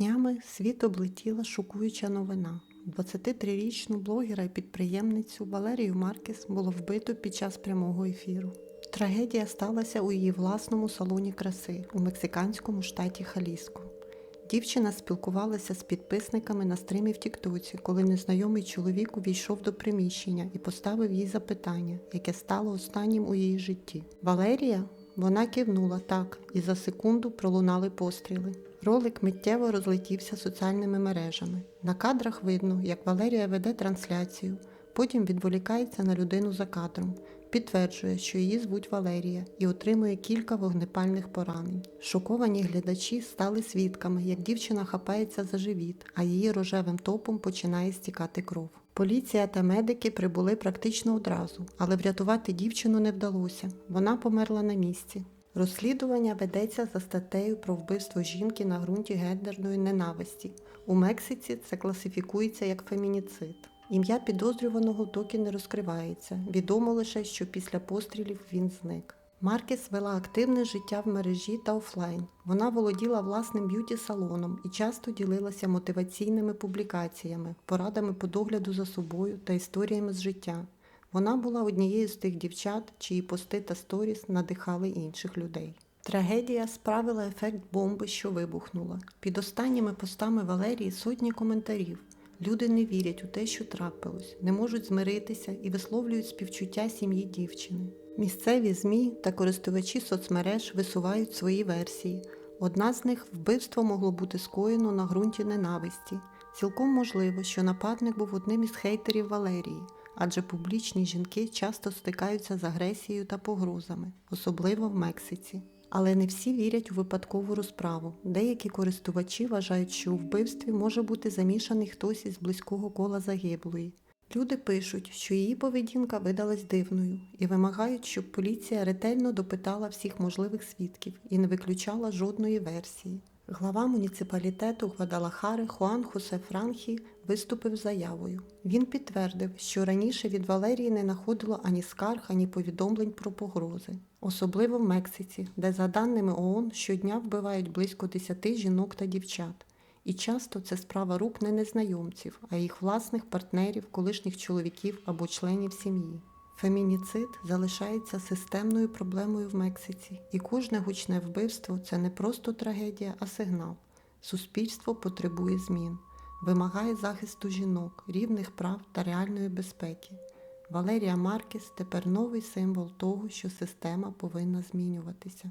Днями світ облетіла шокуюча новина. 23-річну блогера і підприємницю Валерію Маркес було вбито під час прямого ефіру. Трагедія сталася у її власному салоні краси у мексиканському штаті Халіско. Дівчина спілкувалася з підписниками на стримі в Тіктоці, коли незнайомий чоловік увійшов до приміщення і поставив їй запитання, яке стало останнім у її житті. Валерія? Вона кивнула так, і за секунду пролунали постріли. Ролик миттєво розлетівся соціальними мережами. На кадрах видно, як Валерія веде трансляцію, потім відволікається на людину за кадром, підтверджує, що її звуть Валерія, і отримує кілька вогнепальних поранень. Шоковані глядачі стали свідками, як дівчина хапається за живіт, а її рожевим топом починає стікати кров. Поліція та медики прибули практично одразу, але врятувати дівчину не вдалося. Вона померла на місці. Розслідування ведеться за статтею про вбивство жінки на ґрунті гендерної ненависті. У Мексиці це класифікується як фемініцид. Ім'я підозрюваного доки не розкривається. Відомо лише, що після пострілів він зник. Маркес вела активне життя в мережі та офлайн. Вона володіла власним б'юті-салоном і часто ділилася мотиваційними публікаціями, порадами по догляду за собою та історіями з життя. Вона була однією з тих дівчат, чиї пости та сторіс надихали інших людей. Трагедія справила ефект бомби, що вибухнула. Під останніми постами Валерії сотні коментарів. Люди не вірять у те, що трапилось, не можуть змиритися і висловлюють співчуття сім'ї дівчини. Місцеві ЗМІ та користувачі соцмереж висувають свої версії. Одна з них вбивство могло бути скоєно на ґрунті ненависті. Цілком можливо, що нападник був одним із хейтерів Валерії, адже публічні жінки часто стикаються з агресією та погрозами, особливо в Мексиці. Але не всі вірять у випадкову розправу. Деякі користувачі вважають, що у вбивстві може бути замішаний хтось із близького кола загиблої. Люди пишуть, що її поведінка видалась дивною і вимагають, щоб поліція ретельно допитала всіх можливих свідків і не виключала жодної версії. Глава муніципалітету Гвадалахари Хуан Хосе Франхі виступив заявою. Він підтвердив, що раніше від Валерії не находило ані скарг, ані повідомлень про погрози, особливо в Мексиці, де, за даними ООН, щодня вбивають близько 10 жінок та дівчат. І часто це справа рук не незнайомців, а їх власних партнерів, колишніх чоловіків або членів сім'ї. Фемініцид залишається системною проблемою в Мексиці, і кожне гучне вбивство це не просто трагедія, а сигнал. Суспільство потребує змін, вимагає захисту жінок, рівних прав та реальної безпеки. Валерія Маркес тепер новий символ того, що система повинна змінюватися.